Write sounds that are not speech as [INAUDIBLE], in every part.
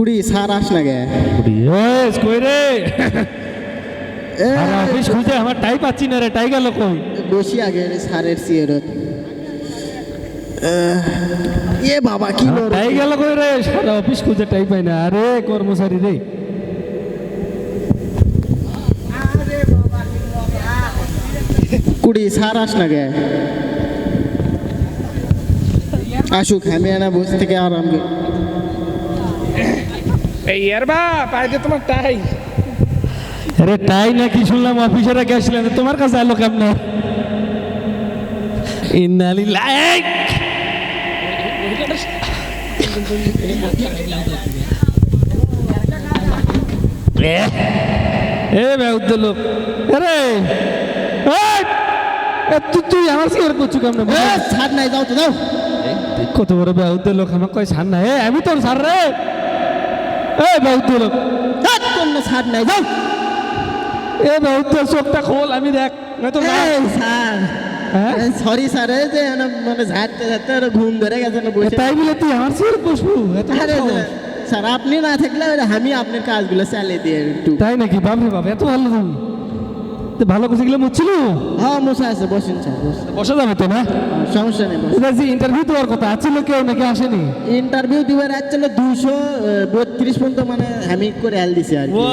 কুড়ি সার আস না গে। ইয়েস কই রে? এ, অফিস খুঁজে আমার টাই পাচ্ছি না রে টাই গেল কই বসি আগে রে সারের সিয়ারত। এ বাবা কি টাই গেল কই রে সারা অফিস খুঁজে টাই পাই না। আরে কর্মচারী রে। কুড়ি সার আস না গে। আসুক আমি না বসে থেকে আরাম এই তোমার টাই। আরে টাই নাকি শুনলাম? অফিসারে গেছিলেন তোমার কাছে আলো কেমনে! এ, বেউদ্দ লোক আরে তুই তুই আমার সিগারেট করছু কেমনে? ছাড় নাই যাও তো যাও। কত বড় বেউদ্দ লোক আমার কয় ছাড় না এ আমি তোর ছাড় রে। কোনো ছাড় নাই যাও। এ বেউদ্দ চোখটা খোল আমি দেখ নয়তো না। এই স্যার হ্যাঁ? সরি স্যার এই যে মানে ঝাড়তে ঝাড়তে ঘুম ধরে গেছে না বসে তাই বলে তুই আমার সিগারেট বসবু আরে স্যার আপনি না থাকলে আমি আপনার কাজগুলো চালিয়ে দিয়ে একটু। তাই নাকি? বাপরে বাপ এত ভালো তুমি ভালো করে গেলে মুচ্ছিল? হ্যাঁ মশা আছে বসেন স্যার বসা যাবে তো না? সমস্যা নেই এটা যে ইন্টারভিউ দেওয়ার কথা আছিল কেউ নাকি আসেনি? ইন্টারভিউ দিবার আসছিল দুশো বত্রিশ পর্যন্ত মানে আমি করে আল দিছি আর ও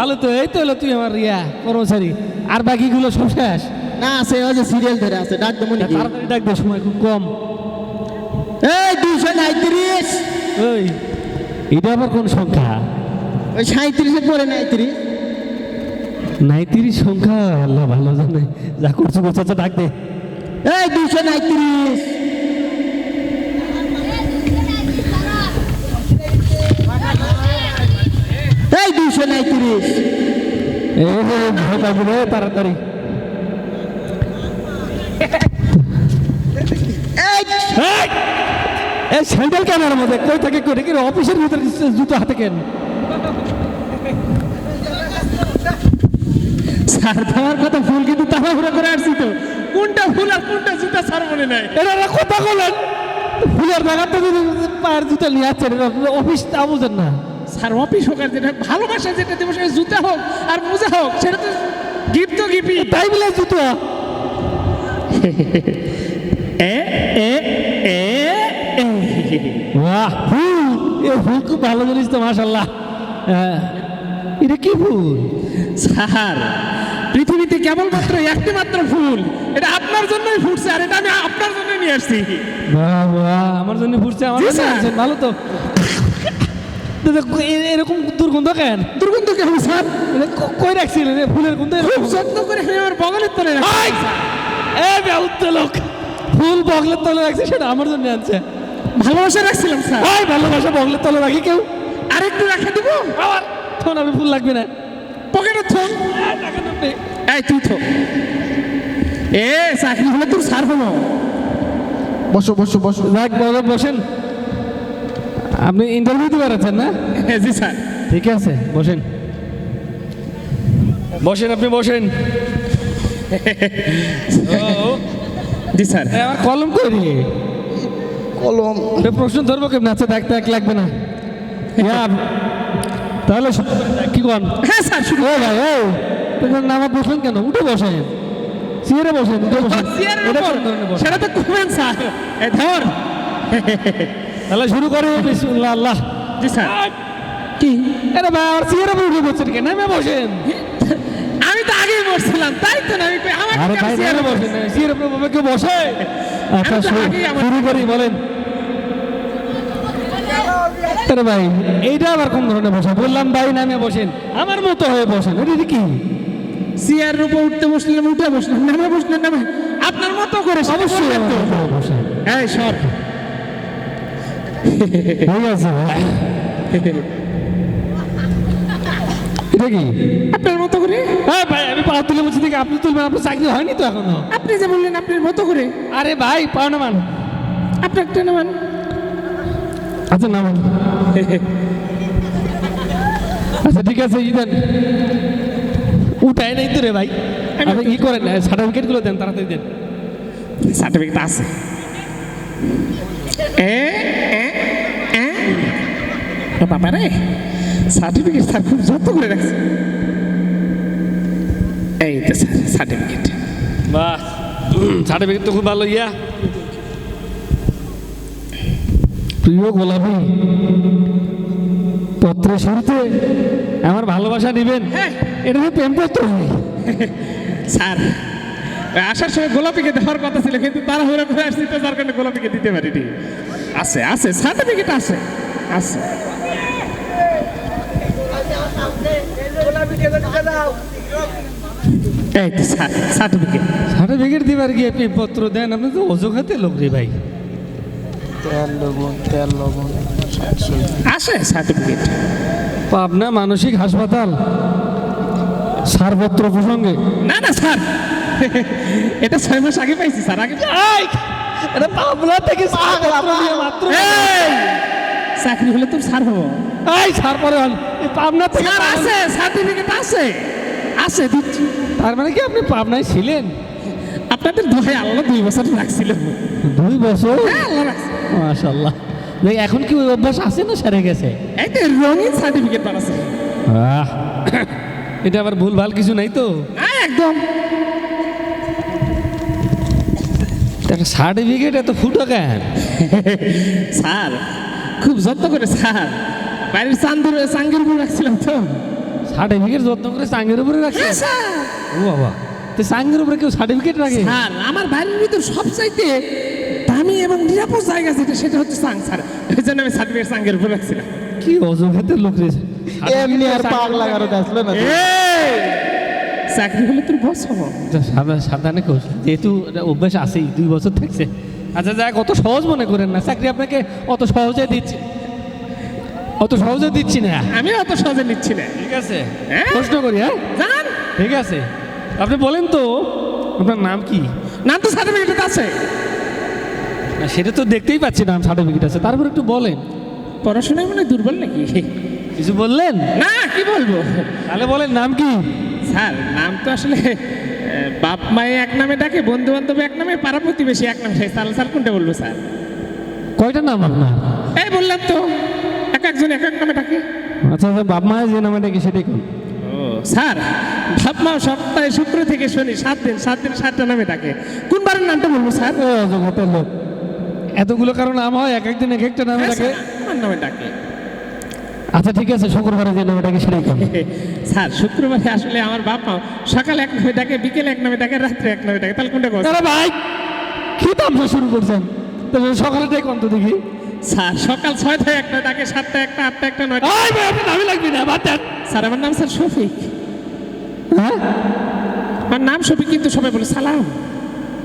ভালো তো এই তো হলো তুই আমার ইয়া কর্মচারী। আর বাকিগুলো সব শেষ? না আছে ওই যে সিরিয়াল ধরে আছে ডাক দেবো নাকি তাড়াতাড়ি ডাক দে সময় খুব কম। এই দুশো নাইত্রিশ ওই এটা আবার কোন সংখ্যা? ওই সাঁত্রিশে পরে নাইত্রিশ নাই তিরিশ সংখ্যা আল্লাহ ভালো জানে। যা করছ করছ আচ্ছা, ডাক দে। এই দুশো নাইত্রিশ এই দুশো নাইত্রিশ এ রে তাড়াতাড়ি। এই স্যান্ডেল কেন এর মধ্যে কই থেকে কই? অফিসের ভিতরে জুতো হাতে কেন? স্যার তোমার কথা ভুল কিন্তু তাড়াহুড়ো করে আসছি তো। কোনটা ভুল আর কোনটা জুতা স্যার মনে নাই? এরা কথা বলেন। ফুলের জায়গাতে যদি পায়ের জুতো নিয়ে আসছেন অফিস তা বুঝেন না। স্যার অফিস হোক আর যেটা ভালোবাসা যেটা দেবো সেটা জুতা হোক আর মোজা হোক সেটা তো গিফট তো গিফটই। তাই বলে জুতো। এ এ এ এ। বাহ ফুল এ ফুল খুব ভালো জিনিস তো মাশাল্লাহ হ্যাঁ। এটা কি ফুল? স্যার পৃথিবীতে কেবলমাত্র একটি মাত্র ফুল। এটা আপনার জন্যই ফুটছে আর এটা আমি আপনার জন্য নিয়ে আসছি। বাহ বাহ আমার জন্য ফুটছে আমার জন্য ভালো তো। এরকম দুর্গন্ধ কেন? দুর্গন্ধ কেমন স্যার? কই রাখছিলেন? ফুলের গন্ধ? যত্ন করে আমি আমার বগলের তলে রাখছি। এ বেউদ্দ লোক। ফুল বগলের তলে রাখছে সেটা আমার জন্য আনছে। ভালোবাসা রাখছিলাম স্যার। ভালোবাসা বগলের তলে রাখি কেউ? আর একটু রেখে দিব? আবার তখন আমি ফুল লাগবে না। পকেটে থম এই, টাকা নেবে। এই তুই থো। এ চাকরি হলে তোর স্যার হলো। বসো বসো বসো। যাক বলো বসেন। আপনি ইন্টারভিউ দিতে পারছেন না? হ্যাঁ জি স্যার। ঠিক আছে বসেন। বসেন আপনি বসেন। জি স্যার। আমার কলম করি কলম। প্রশ্ন ধরবো কেমন? আছে দেখতে এক লাগবে না। [LAUGHS] তাহলে কি কন? হ্যাঁ স্যার শুরু ও ভাই ও তোমার নামা বসলেন কেন? উঠে বসেন। চেয়ারে বসেন উঠে বসেন। [LAUGHS] সেটা তো কমেন স্যার। এ ধর। তাহলে শুরু করে বিসমিল্লাহ আল্লাহ। জি স্যার। কি? আরে ভাই চেয়ারে উপর উঠে বসছেন কেন? নামে বসেন। আমি তো আগেই বসছিলাম তাই তো না? আমি আমার আরে নামে বসেন? উপর ভাবে কেউ বসে। আচ্ছা আমি শুরু করি বলেন। আরে ভাই এইটা আবার কোন ধরনের বসা? বললাম ভাই নামে বসেন। আমার মতো হয়ে বসেন। এটা কি? চেয়ারের উপর উঠতে বসলাম উঠে বসলাম নামে বসলেন নামে। আপনার মতো করে অবশ্যই হয়ে ঠিক আছে এটা কি? আপনার মতো করে? হ্যাঁ ভাই আমি পা তুলে বলছি দেখি আপনি তুলবেন আপনার চাকরি হয়নি তো এখনও? আপনি যে বললেন আপনার মতো করে। আরে ভাই পাও না মান। আপনার নামান আচ্ছা নামান আচ্ছা ঠিক আছে ই দেন। উঠাই নাই তো রে ভাই। আপনি ই করেন সার্টিফিকেটগুলো দেন তাড়াতাড়ি দেন। সার্টিফিকেট আছে। এ এ এ। রে বাবা রে সার্টিফিকেট স্যার খুব যত্ন করে রাখছে। এই তো স্যার সার্টিফিকেট বাহ সার্টিফিকেট তো খুব ভালো ইয়া। প্রিয় গোলাপি পত্রের শুরুতে আমার ভালোবাসা দিবেন। হ্যাঁ। এটা তো প্রেমপত্র স্যার আসার সময় গোলাপিকে দেওয়ার কথা ছিল কিন্তু তারা হয়ে করে আসছি তো যার কারণে গোলাপিকে দিতে পারিনি। আছে আছে সার্টিফিকেট আছে আছে। সার্টিফিকেট সার্টিফিকেট দিবার গিয়ে প্রেমপত্র দেন আপনি তো অজুহাতে লোক রে ভাই। তেল লবণ তেল লবণ আছে সার্টিফিকেট পাবনা মানসিক হাসপাতাল সারপত্র প্রসঙ্গে। না না স্যার। এটা ছয় মাস আগে পাইছি স্যার। আগে এটা পাবনা থেকে মাত্র চাকরি হলে তোর স্যার হব। এই সার পরে পাবনা থেকে স্যার আছে সার্টিফিকেট আছে। আছে দিচ্ছি। তার মানে কি আপনি পাবনায় ছিলেন? আপনাদের দোহাই আল্লাহ দুই বছর রাখছিল। দুই বছর? হ্যাঁ মাশাল্লাহ দেখ এখন কি ওই অভ্যাস আছে না সেরে গেছে? এই তো রঙিন সার্টিফিকেট বানাচ্ছে। এটা আবার ভুল ভালো কিছু নাই তো? না একদম। একটা সার্টিফিকেট এত ফুটো কেন? স্যার খুব যত্ন করে স্যার। বাড়ির চান্দুর চাঙ্গের উপর রাখছিলাম তো। সার্টিফিকেট যত্ন করে সাঙ্গের উপরে রাখছে হ্যাঁ ও বাবা। তো সাঙ্গের উপরে কেউ সার্টিফিকেট রাখে? স্যার আমার বাড়ির ভিতর সবচাইতে দামি এবং নিরাপদ জায়গা যেটা সেটা হচ্ছে সাং স্যার। ওই জন্য আমি সার্টিফিকেট সাঙ্গের উপর রাখছিলাম কি অজুহাতের লোক রে? এমনি আর পাগ লাগানো আসলো না চাকরি হলে তোর বস হব। সাবধানে সাবধানে যেহেতু অভ্যাস আছেই দুই বছর থাকছে। আচ্ছা যাক অত সহজ মনে করেন না। চাকরি আপনাকে অত সহজে দিচ্ছি। অত সহজে দিচ্ছি না। আমি অত সহজে নিচ্ছি না। ঠিক আছে। হ্যাঁ? প্রশ্ন করি হ্যাঁ? ঠিক আছে। আপনি বলেন তো আপনার নাম কি? নাম তো সার্টিফিকেট আছে। সেটা তো দেখতেই পাচ্ছি নাম সার্টিফিকেট আছে। তারপর একটু বলেন। পড়াশোনায় মনে দুর্বল নাকি? কিছু বললেন? না কি বলব? তাহলে বলেন নাম কি? স্যার নাম তো আসলে বাপ মায়ে এক নামে ডাকে বন্ধু বান্ধব এক নামে পাড়া প্রতিবেশী এক নামে। স্যার স্যার কোনটা বলব স্যার? কয়টা নাম আপনার? এই বললাম তো এক একজন এক এক নামে ডাকে। আচ্ছা আচ্ছা বাপ মায়ের যে নামে ডাকে সেটাই কোন? স্যার বাপ মা সপ্তাহে শুক্র থেকে শনি সাত দিন সাত দিন সাতটা নামে ডাকে। কোন বারের নামটা বলব স্যার? ও জগতের লোক। এতগুলো কারণ নাম হয় এক একদিন এক একটা নামে হ্যাঁ, ডাকে। নামে ডাকে। আচ্ছা ঠিক আছে শুক্রবারে যে নামে ডাকে সেটাই [LAUGHS] স্যার শুক্রবারে আসলে আমার বাপ মা সকালে এক নামে ডাকে বিকেলে এক নামে ডাকে রাত্রে এক নামে ডাকে। তাহলে কোনটা কথা ভাই কি তামসা শুরু করছেন? তাহলে সকালেটাই কোন তো দেখি। স্যার সকাল ছয়টায় একটা ডাকে সাতটা একটা আটটা একটা নয়টা লাগবি না বাদ স্যার আমার নাম স্যার শফিক। হ্যাঁ? আমার নাম শফিক কিন্তু সবাই বলে সালাম।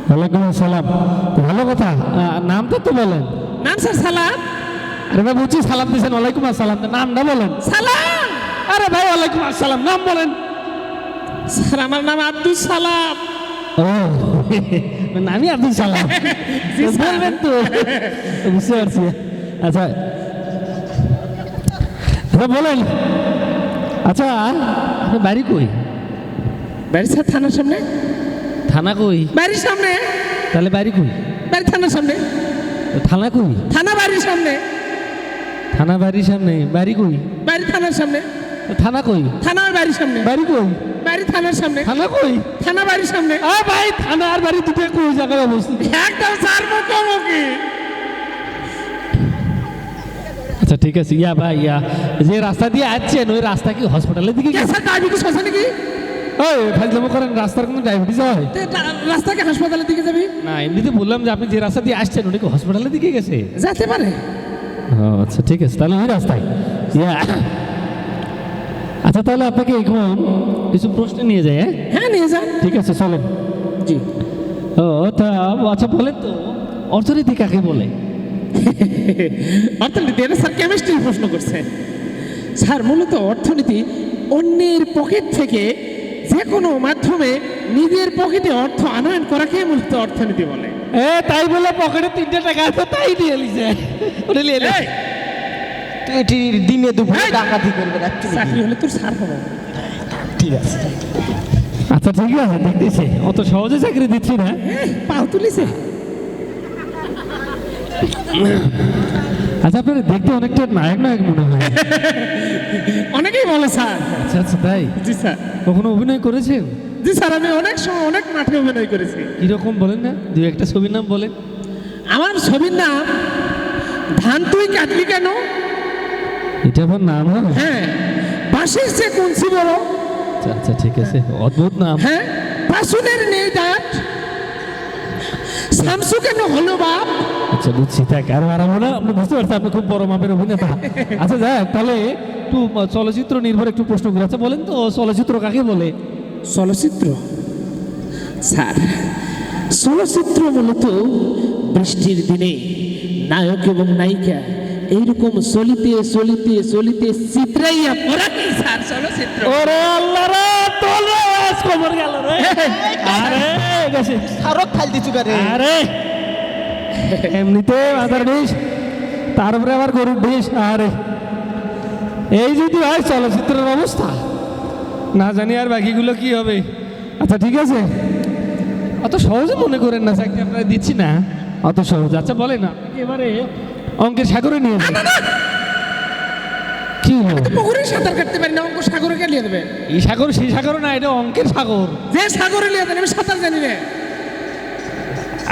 ওয়ালাইকুম আসসালাম। ভালো কথা? নামটা তো বলেন। নাম স্যার সালাম। আরে ভাই বলছি সালাম দিয়েছেন। ওয়ালাইকুম আসসালাম। তো নামটা বলেন। সালাম! আরে ভাই ওয়ালাইকুম আসসালাম। নাম বলেন। স্যার আমার নাম আব্দুল সালাম। ও নামই আব্দুল সালাম। [LAUGHS] বলবেন তো। বুঝতে পারছি। আচ্ছা। আচ্ছা বলেন। আচ্ছা বাড়ি কই? স্যার থানার সামনে? থানা কই? বাড়ির সামনে। তাহলে বাড়ি কই? বাড়ি থানার সামনে। থানা কই? থানা বাড়ির সামনে। থানা বাড়ির সামনে। বাড়ি কই? বাড়ি থানার সামনে। থানা কই? থানার বাড়ির সামনে। বাড়ি কই? বাড়ি থানার সামনে। থানা কই? থানা বাড়ির সামনে। আ ভাই থানা আর বাড়ি দুটো কই জায়গায় অবস্থিত? একদম স্যার মুখোমুখি। আচ্ছা ঠিক আছে। ইয়া ভাই ইয়া। যে রাস্তা দিয়ে আসছেন ওই রাস্তা কি হসপিটালের দিকে কে গেছে? ডায়াবেটিস আছে নাকি? ওই করেন রাস্তার কোনো ডায়াবেটিস হয়? রাস্তাকে হাসপাতালের দিকে যাবি? না এমনিতে বললাম যে আপনি যে রাস্তা দিয়ে আসছেন কি হসপিটালের দিকে গেছে? যেতে পারে। আচ্ছা ঠিক আছে তাহলে ওই রাস্তায়। আচ্ছা তাহলে আপনাকে এখন কিছু প্রশ্ন নিয়ে যায় হ্যাঁ? হ্যাঁ নিয়ে যান ঠিক আছে চলেন। জি। ও তা আচ্ছা বলেন তো অর্থনীতি কাকে বলে? অর্থনীতি এটা স্যার কেমিস্ট্রির প্রশ্ন করছে। স্যার মূলত অর্থনীতি অন্যের পকেট থেকে যে কোনো মাধ্যমে নিজের পকেটে অর্থ আনয়ন করাকে মূলত অর্থনীতি বলে। এ তাই বলে পকেটে তিনটে টাকা আছে তাই দিয়ে লিছে। ওটা নিয়ে তুই এটি দিনে দুপুরে! ডাকাতি করবে। চাকরি হলে তোর স্যার হব। ঠিক আছে। আচ্ছা ঠিক আছে দেখতেছি। অত সহজে চাকরি দিচ্ছি না। পাও তুলিছে। [LAUGHS] আচ্ছা আপনার দেখতে অনেকটা নায়ক নায়ক মনে হয়। [LAUGHS] অনেকেই বলে স্যার। আচ্ছা আচ্ছা তাই? জি স্যার। কখনো অভিনয় করেছেন? জি স্যার আমি অনেক সময় অনেক নাটকে অভিনয় করেছি। কীরকম বলেন না? দুই একটা ছবির নাম বলেন। আমার ছবির নাম ধান তুই কাটলি কেন? এটা আমার নাম হয়? বাঁশির সে কুঞ্চি বড়। আচ্ছা আচ্ছা ঠিক আছে অদ্ভুত নাম। হ্যাঁ পাশুনের নেই দাঁত। শামসু কেন হলো বাপ? আচ্ছা বুঝছি। থাক আর আরাম না আপনি বুঝতে পারছেন আপনি খুব বড় মাপের অভিনেতা। আচ্ছা যাক তাহলে একটু চলচ্চিত্র নির্ভর একটু প্রশ্ন করে। আচ্ছা বলেন তো চলচ্চিত্র কাকে বলে? চলচ্চিত্র? স্যার চলচ্চিত্র মূলত বৃষ্টির দিনে নায়ক এবং নায়িকা এইরকম চলিতে চলিতে চলিতে চিত্রাইয়া পড়াকে স্যার চলচ্চিত্র? ওরে আল্লাহ রে তোল রে আজ খবর গেল রে। [LAUGHS] আরে গেছে। সারক খাল দিছু আরে এমনিতে মাথার ডিশ তারপরে আবার গরুর ডিশ আরে এই যদি হয় চলচ্চিত্রের অবস্থা। না জানি আর বাকিগুলো কি হবে। আচ্ছা ঠিক আছে। অত সহজে মনে করেন না চাকরি আপনারা দিচ্ছি না। অত সহজ। আচ্ছা বলেন না এবারে অঙ্কের সাগরে নিয়ে যান কি পুকুরে সাঁতার কাটতে পারি না অঙ্ক সাগরে কে লিয়ে দেবে এই সাগর সেই সাগর না এটা অঙ্কের সাগর। যে সাগরে নিয়ে দেন আমি সাঁতার জানি না।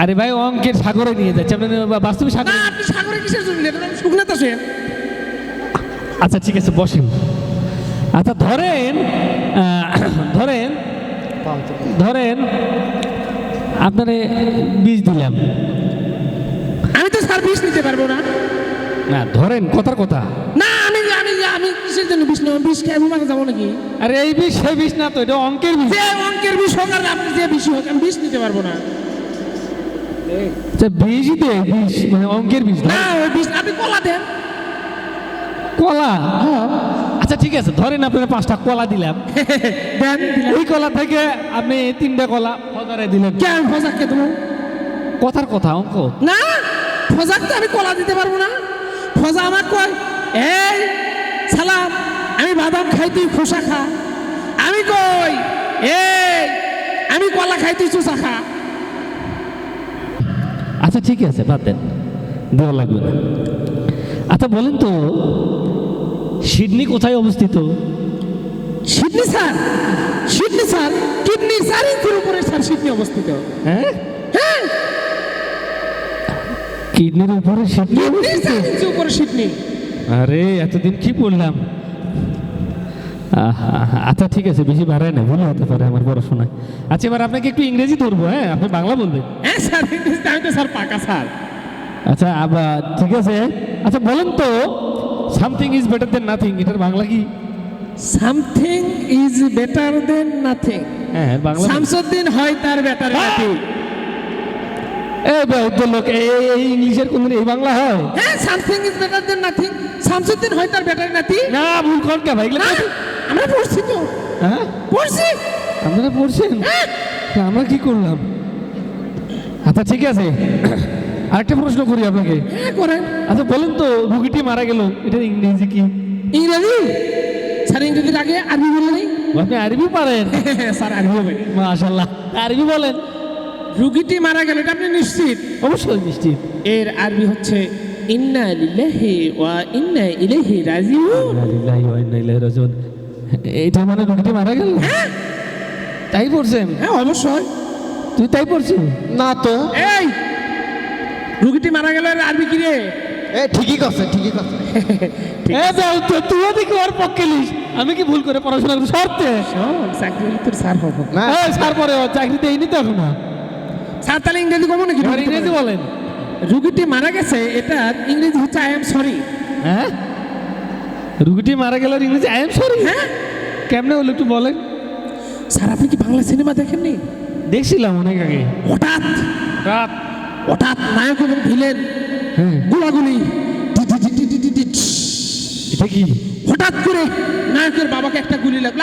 আরে ভাই অঙ্কের সাগরে নিয়ে যাচ্ছে। আপনি বাস্তবিক না সাগরে আপনি সাগরে কিসের জন্য? সে আচ্ছা ঠিক আছে বসেন। আচ্ছা ধরেন ধরেন ধরেন আপনারে বীজ দিলাম। আমি তো সার্ভিস নিতে পারব না। না ধরেন কথার কথা। না আমি আমি আমি কিসের জন্য বিষ নেব? বিষ খেয়ে ঘুমাতে যাব নাকি? আরে এই বীজ সেই বীজ না তো এটা অঙ্কের বীজ যে অঙ্কের বিষ হোক আর আপনি যে বিষ হোক আমি বিষ নিতে পারব না। বীজই দে বীজ মানে অঙ্কের বীজ না? ওই বিষ আপনি কলা দেন। কলা? হ্যাঁ। আচ্ছা ঠিক আছে ধরেন আপনার পাঁচটা কলা দিলাম। [LAUGHS] দেন ওই কলা থেকে আপনি তিনটা কলা ফজারে দিলেন। কে আমি ফজাককে দেবো? কথার কথা অঙ্ক। না ফজাক তো আমি কলা দিতে পারব না। ফজা আমার কয় এই সালাম আমি বাদাম খাই তুই খোসা খা। আমি কই এই আমি কলা খাই তুই চুষা খা। আচ্ছা ঠিক আছে বাদ দেন। দেওয়া লাগবে না। আচ্ছা বলেন তো সিডনি কোথায় অবস্থিত? Sydney sir. Sydney sir. Kidney চার ইঞ্চির উপরে স্যার সিডনি অবস্থিত। হ্যাঁ? হ্যাঁ। কিডনির উপরে সিডনি উপরে সিডনি। আরে এতদিন কি পড়লাম আহা, আচ্ছা ঠিক আছে বেশি বাড়ায় না ভুল হতে পারে আমার পড়াশোনায় আচ্ছা এবার আপনাকে একটু ইংরেজি ধরবো হ্যাঁ? আপনি বাংলা বলবেন? হ্যাঁ স্যার ইংরেজিতে আমি তো স্যার পাকা স্যার। আচ্ছা আবার ঠিক আছে। আচ্ছা বলুন তো something is better than nothing এটার বাংলা কি? Something is better than nothing হ্যাঁ বাংলা। শামসুদ্দিন হয় তার বেটার নাথিং এই বৌদ্ধ লোক এই ইংলিশের কোনদিন এই বাংলা হয়? হ্যাঁ something is better than nothing Shamsuddin হয় তার বেটার নাতি। না ভুল কর কে ভাই আমরা পড়ছি তো। হ্যাঁ? পড়ছি? আপনারা পড়ছেন? হ্যাঁ। আমরা কি করলাম? আচ্ছা ঠিক আছে। আরেকটা প্রশ্ন করি আপনাকে। হ্যাঁ করেন। আচ্ছা বলেন তো রুগীটি মারা গেল এটা ইংরেজি কি? ইংরেজি? স্যার ইংরেজির আগে আরবি বলে নেই? আপনি আরবি পারেন? [LAUGHS] স্যার আরবি হবে। মাশাল্লাহ আরবি বলেন। রুগীটি মারা গেল এটা আপনি নিশ্চিত? অবশ্যই নিশ্চিত। এর আরবি হচ্ছে ইন্না লিল্লাহি ওয়া ইন্না ইলাইহি রাজিউন। আলিল্লাহি ওয়া ইন্না ইলাইহি রাজিউন। এইটা মানে রুগীটি মারা গেল? তাই পড়ছেন হ্যাঁ অবশ্যই তুই তাই পড়ছিস? না তো। এই রুগীটি মারা গেল আরবি কি রে? এ ঠিকই করছে ঠিকই করছে। [LAUGHS] এ যাও তো তুইও দেখি ওর পক্ষে লিস আমি কি ভুল করে পড়াশোনা করি? শর্তে চাকরি তোর স্যার হব। না। এই স্যার পরে ও চাকরি দেয়নি তো এখনও স্যার তাহলে ইংরেজি কমো নাকি? ইংরেজি বলেন। রুগীটি মারা গেছে এটা ইংরেজি হচ্ছে আই এম সরি হ্যাঁ? রুগীটি মারা গেল ইংরেজি আই এম সরি হ্যাঁ। কেমনে হলো একটু বলেন। স্যার আপনি কি বাংলা সিনেমা দেখেননি? দেখছিলাম অনেক আগে। হঠাৎ? রাত হঠাৎ নায়ক এবং ভিলেন হ্যাঁ। গোলাগুলি এটা কি? হঠাৎ করে নায়কের বাবাকে একটা গুলি লাগল।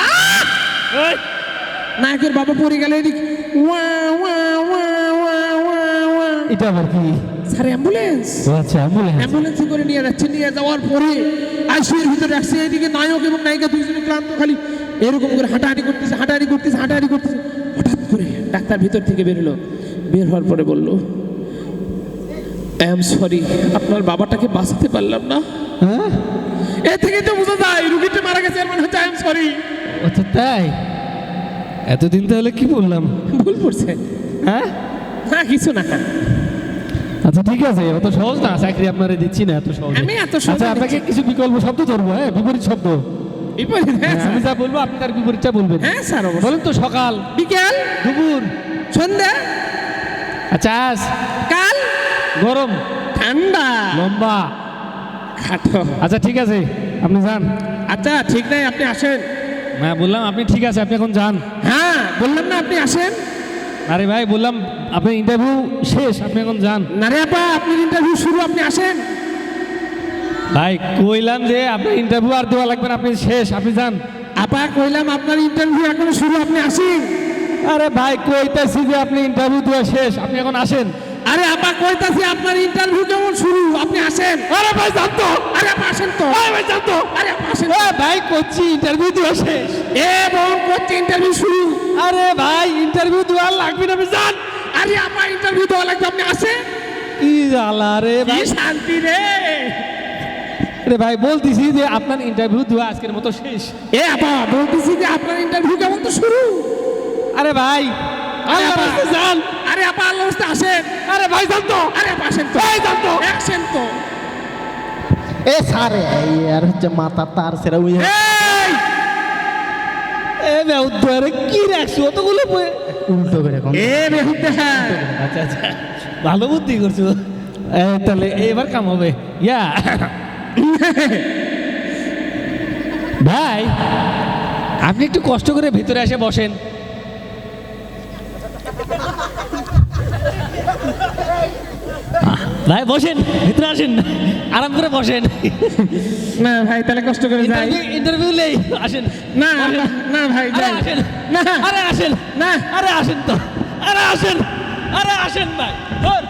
নায়কের বাবা পড়ে গেল এদিক। ওয়া ওয়া ওয়া ওয়া ওয়া। এটা আবার কি? স্যার অ্যাম্বুলেন্স আচ্ছা অ্যাম্বুলেন্স অ্যাম্বুলেন্সে করে নিয়ে যাচ্ছে নিয়ে যাওয়ার পরে আইসিউর ভিতরে রাখছে এদিকে নায়ক এবং নায়িকা দুইজনে ক্লান্ত খালি এরকম করে হাঁটাহাঁটি করতেছে হাঁটাহাঁটি করতেছে হাঁটাহাঁটি করতেছে। হঠাৎ করে ডাক্তার ভিতর থেকে বেরোলো বের হওয়ার পরে বলল আই এম সরি আপনার বাবাটাকে বাঁচাতে পারলাম না। হ্যাঁ? এ থেকে তো বোঝা যায় রুগীটা মারা গেছে মানে হচ্ছে আই এম সরি আচ্ছা তাই। এতদিন তাহলে কি বললাম? ভুল করছে। হ্যাঁ? না কিছু না। আচ্ছা ঠিক আছে অত সহজ না চাকরি আপনারা দিচ্ছি না এত সহজ। আমি এত সহজে আচ্ছা আপনাকে কিছু বিকল্প শব্দ ধরবো হ্যাঁ বিপরীত শব্দ। বিপরীত হ্যাঁ আমি যা বলব আপনি তার বিপরীতটা বলবেন। হ্যাঁ স্যার বলেন তো সকাল বিকেল দুপুর সন্ধ্যা আচ্ছা আজ কাল গরম ঠান্ডা লম্বা। খাটো। আচ্ছা ঠিক আছে আপনি যান। আচ্ছা ঠিক নাই আপনি আসেন। হ্যাঁ বললাম আপনি ঠিক আছে আপনি এখন যান। হ্যাঁ বললাম না আপনি আসেন। আরে ভাই বললাম আপনার ইন্টারভিউ শেষ আপনি এখন যান। না রে আপা আপনার ইন্টারভিউ শুরু আপনি আসেন। ভাই কইলাম যে আপনার ইন্টারভিউ আর দেওয়া লাগবে না আপনি শেষ আপনি যান। আপা কইলাম আপনার ইন্টারভিউ এখন শুরু আপনি আসেন। আরে ভাই কইতেছি যে আপনি ইন্টারভিউ দেওয়া শেষ আপনি এখন আসেন। আরে আপা কইতাছি আপনার ইন্টারভিউ কেমন শুরু? আপনি আসেন। আরে ভাই জানতো আরে আপা আসেন তো। আরে ভাই যান তো। আরে আপা আসেন এ ভাই করছি ইন্টারভিউ দেওয়া শেষ। এ বোন করছে ইন্টারভিউ শুরু। আরে ভাই ইন্টারভিউ দেওয়া লাগবে না যান। আরে আপা ইন্টারভিউ দেওয়া লাগবে আপনি আসেন। কি জ্বালা রে কি ভাই। শান্তি রে। রে ভাই বলতেছি যে আপনার ইন্টারভিউ দেওয়া আজকের মতো শেষ। এ আপা বলতেছি যে আপনার ইন্টারভিউ কেমন তো শুরু? আরে ভাই আল্লাহর আপা, রাস্তায় যান। আরে আপা আল্লাহ রাস্তায় আসেন। আরে ভাই যান তো। আরে আপা আসেন তো। এই যান তো। আসেন তো। এ সারে আর হচ্ছে মাথা তার সেরা উই এ বেউদ্দারে কি রাখছো? অতগুলো বই- উল্টো করে কোন এ বেহুদা আচ্ছা আচ্ছা। ভালো বুদ্ধি করছ। এ, তাহলে এবার কাম হবে। ইয়া। ভাই আপনি একটু কষ্ট করে ভিতরে এসে বসেন। [LAUGHS] ভাই বসেন ভিতরে আসেন আরাম করে বসেন। না ভাই তাহলে কষ্ট করে যাই। ইন্টারভিউ নেই আসেন। না। না ভাই যাই। আসেন। না। আরে আসেন। না। আরে আসেন তো। আরে আসেন। আরে আসেন ভাই ধর।